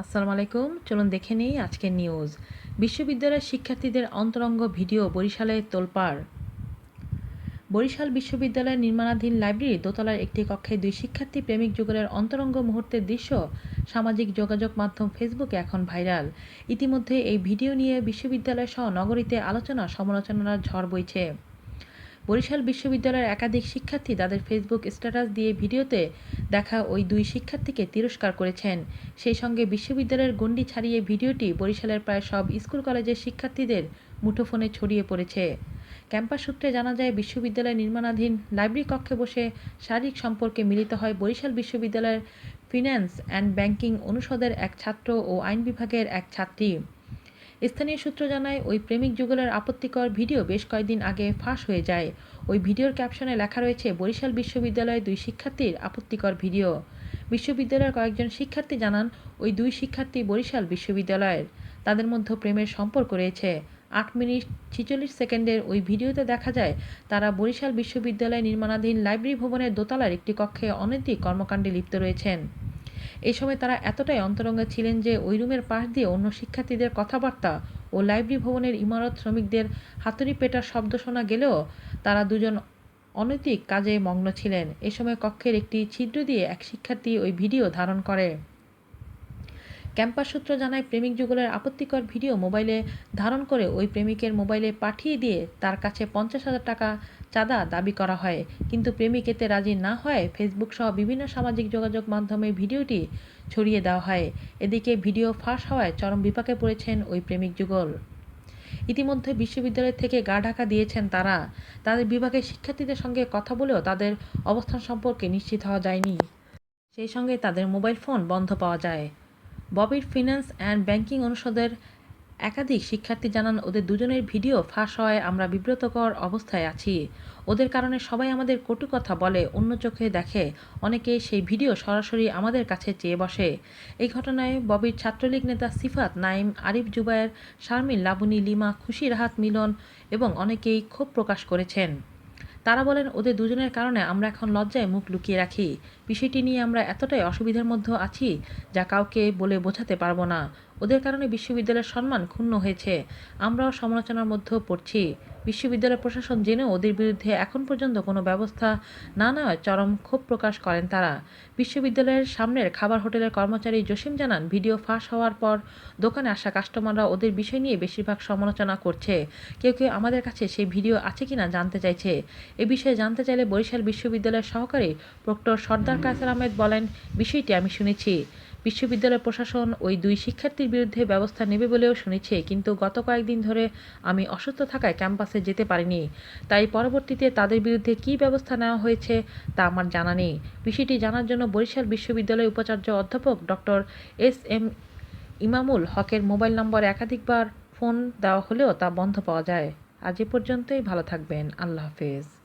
আসসালামু আলাইকুম চলুন দেখে নিই আজকের নিউজ। বিশ্ববিদ্যালয়ের শিক্ষার্থীদের অন্তরঙ্গ ভিডিও বরিশালে তোলপাড়। বরিশাল বিশ্ববিদ্যালয়ের নির্মাণাধীন লাইব্রেরির দোতলার একটি কক্ষে দুই শিক্ষার্থী প্রেমিক যুগলের অন্তরঙ্গ মুহূর্তের দৃশ্য সামাজিক যোগাযোগ মাধ্যম ফেসবুকে এখন ভাইরাল। ইতিমধ্যে এই ভিডিও নিয়ে বিশ্ববিদ্যালয় সহ নগরীতে আলোচনা সমালোচনার ঝড় বইছে। বরিশাল বিশ্ববিদ্যালয়ের একাধিক শিক্ষার্থী তাদের ফেসবুক স্ট্যাটাস দিয়ে ভিডিওতে দেখা ওই দুই শিক্ষার্থীকে তিরস্কার করেছেন। সেই সঙ্গে বিশ্ববিদ্যালয়ের গণ্ডি ছাড়িয়ে ভিডিওটি বরিশালের প্রায় সব স্কুল কলেজের শিক্ষার্থীদের মুঠোফোনে ছড়িয়ে পড়েছে। ক্যাম্পাস সূত্রে জানা যায়, বিশ্ববিদ্যালয় নির্মাণাধীন লাইব্রেরি কক্ষে বসে শারীরিক সম্পর্কে মিলিত হয় বরিশাল বিশ্ববিদ্যালয়ের ফিন্যান্স অ্যান্ড ব্যাংকিং অনুষদের এক ছাত্র ও আইন বিভাগের এক ছাত্রী। স্থানীয় সূত্র জানায়, ওই প্রেমিক যুগলের আপত্তিকর ভিডিও বেশ কয়েকদিন আগে ফাঁস হয়ে যায়। ওই ভিডিওর ক্যাপশনে লেখা রয়েছে, বরিশাল বিশ্ববিদ্যালয়ের দুই শিক্ষার্থীর আপত্তিকর ভিডিও। বিশ্ববিদ্যালয়ের কয়েকজন শিক্ষার্থী জানান, ওই দুই শিক্ষার্থী বরিশাল বিশ্ববিদ্যালয়ের। তাদের মধ্যে প্রেমের সম্পর্ক রয়েছে। আট মিনিট ছিচল্লিশ সেকেন্ডের ওই ভিডিওতে দেখা যায়, তারা বরিশাল বিশ্ববিদ্যালয় নির্মাণাধীন লাইব্রেরি ভবনের দোতলার একটি কক্ষে অনৈতিক কর্মকাণ্ডে লিপ্ত রয়েছেন। এই সময় তারা এতটাই অন্তরঙ্গে ছিলেন যে ওই রুমের পাশ দিয়ে অন্য শিক্ষার্থীদের কথাবার্তা ও লাইব্রেরি ভবনের ইমারত শ্রমিকদের হাতুড়ি পেটার শব্দ শোনা গেলেও তারা দুজন অনৈতিক কাজে মগ্ন ছিলেন। এ সময় কক্ষের একটি ছিদ্র দিয়ে এক শিক্ষার্থী ওই ভিডিও ধারণ করে। ক্যাম্পাস সূত্র জানায়, প্রেমিক যুগলের আপত্তিকর ভিডিও মোবাইলে ধারণ করে ওই প্রেমিকের মোবাইলে পাঠিয়ে দিয়ে তার কাছে পঞ্চাশ হাজার টাকা চাঁদা দাবি করা হয়। কিন্তু প্রেমিক এতে রাজি না হয় ফেসবুক সহ বিভিন্ন সামাজিক যোগাযোগ মাধ্যমে ভিডিওটি ছড়িয়ে দেওয়া হয়। এদিকে ভিডিও ফাঁস হওয়ায় চরম বিপাকে পড়েছেন ওই প্রেমিক যুগল। ইতিমধ্যে বিশ্ববিদ্যালয় থেকে গা ঢাকা দিয়েছেন তারা। তাদের বিভাগের শিক্ষার্থীদের সঙ্গে কথা বলেও তাদের অবস্থান সম্পর্কে নিশ্চিত হওয়া যায়নি। সেই সঙ্গে তাদের মোবাইল ফোন বন্ধ পাওয়া যায়। ববির ফিন্যান্স অ্যান্ড ব্যাংকিং অনুষদের একাধিক শিক্ষার্থী জানান, ওদের দুজনের ভিডিও ফাঁস হওয়ায় আমরা বিব্রতকর অবস্থায় আছি। ওদের কারণে সবাই আমাদের কটু কথা বলে, অন্য চোখে দেখে। অনেকে সেই ভিডিও সরাসরি আমাদের কাছে চেয়ে বসে। এই ঘটনায় ববির ছাত্রলীগ নেতা সিফাত নাইম আরিফ জুবায়ের, শারমিন লাবণী লিমা খুশি রাহাত মিলন এবং অনেকেই ক্ষোভ প্রকাশ করেছেন। তারা বলেন, ওদের দুজনের কারণে আমরা এখন লজ্জায় মুখ লুকিয়ে রাখি। বিষয়টি নিয়ে আমরা এতটাই অসুবিধার মধ্যে আছি যা কাউকে বলে বোঝাতে পারব না। ওদের কারণে বিশ্ববিদ্যালয়ের সম্মান ক্ষুণ্ণ হয়েছে। আমরাও সমালোচনার মধ্যেও পড়ছি। বিশ্ববিদ্যালয় প্রশাসন জেনেও ওদের বিরুদ্ধে এখন পর্যন্ত কোনো ব্যবস্থা না নেওয়ায় চরম ক্ষোভ প্রকাশ করেন তারা। বিশ্ববিদ্যালয়ের সামনের খাবার হোটেলের কর্মচারী জসিম জানান, ভিডিও ফাঁস হওয়ার পর দোকানে আসা কাস্টমাররা ওদের বিষয় নিয়ে বেশিরভাগ সমালোচনা করছে। কেউ কেউ আমাদের কাছে সেই ভিডিও আছে কিনা জানতে চাইছে। এ বিষয়ে জানতে চাইলে বরিশাল বিশ্ববিদ্যালয়ের সহকারী প্রক্টর সর্দার কায়সার আহমেদ বলেন, বিষয়টি আমি শুনেছি। বিশ্ববিদ্যালয় প্রশাসন ওই দুই শিক্ষার্থীর বিরুদ্ধে ব্যবস্থা নেবে বলেও শুনেছে, কিন্তু গত কয়েকদিন ধরে আমি অসুস্থ থাকায় ক্যাম্পাসে যেতে পারিনি। তাই পরবর্তীতে তাদের বিরুদ্ধে কী ব্যবস্থা নেওয়া হয়েছে তা আমার জানা নেই। বিষয়টি জানার জন্য বরিশাল বিশ্ববিদ্যালয়ের উপাচার্য অধ্যাপক ডক্টর এস এম ইমামুল হকের মোবাইল নম্বর একাধিকবার ফোন দেওয়া হলেও তা বন্ধ পাওয়া যায়। আজ এ পর্যন্তই, ভালো থাকবেন। আল্লাহ হাফেজ।